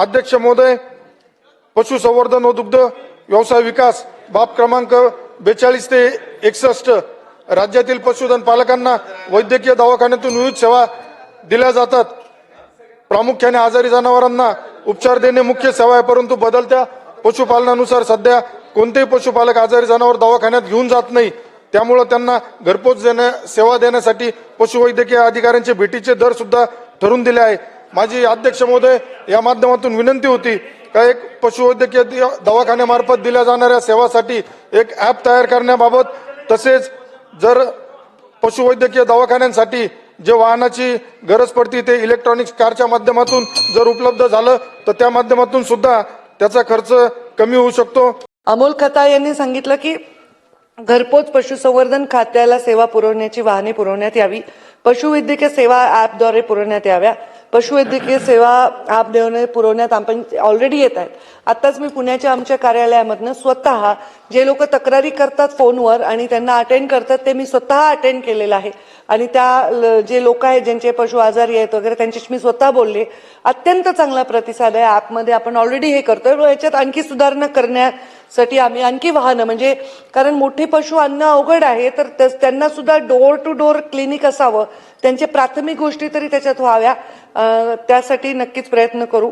अध्यक्ष महोदय पशुसंवर्धन व दुग्ध व्यवसाय विकास बाब क्रमांक बेचाळीस ते एकसष्ट. राज्यातील पशुधन पालकांना वैद्यकीय दवाखान्यातून विविध सेवा दिल्या जातात. प्रामुख्याने आजारी जनावरांना उपचार देणे मुख्य सेवा आहे परंतु बदलत्या पशुपालनानुसार सध्या कोणतेही पशुपालक आजारी जनावर दवाखान्यात घेऊन जात नाही. त्यामुळे त्यांना घरपोच देण्या सेवा देण्यासाठी पशुवैद्यकीय अधिकाऱ्यांचे भेटीचे दर सुद्धा ठरून दिले आहे. माझी अध्यक्ष महोदय या माध्यमातून विनंती होती का एक पशुवैद्यकीय दवाखान्यामार्फत दिल्या जाणाऱ्या सेवासाठी एक ॲप तयार करण्याबाबत तसेच जर पशुवैद्यकीय दवाखान्यांसाठी जे वाहनाची गरज पडते ते इलेक्ट्रॉनिक्स कारच्या माध्यमातून जर उपलब्ध झालं तर त्या माध्यमातून सुद्धा त्याचा खर्च कमी होऊ शकतो. अमोल खता यांनी सांगितलं की घरपोच पशुसंवर्धन खात्याला सेवा पुरवण्याची वाहने पुरवण्यात यावी. पशुवैद्यकीय सेवा ॲपद्वारे पुरवण्यात याव्या. पशुवैद्यकीय सेवा ॲप देऊन पुरवण्यात आपण ऑलरेडी येत आहेत. आत्ताच मी पुण्याच्या आमच्या कार्यालयामधनं स्वतः जे लोक तक्रारी करतात फोनवर आणि त्यांना अटेंड करतात ते मी स्वतः अटेंड केलेलं आहे. आणि त्या ल- जे लोक आहेत ज्यांचे पशु आजारी आहेत वगैरे त्यांच्याशी मी स्वतः बोलले. अत्यंत चांगला प्रतिसाद आहे. ॲपमध्ये आपण ऑलरेडी हे करतोय. याच्यात आणखी सुधारणा साठी आम्ही आणखी वाहनं म्हणजे कारण मोठे पशु आणणं अवघड आहे तर त्यांना सुद्धा डोअर टू डोअर क्लिनिक असावं. त्यांचे प्राथमिक गोष्टी तरी त्याच्यात व्हाव्या. त्यासाठी नक्कीच प्रयत्न करू.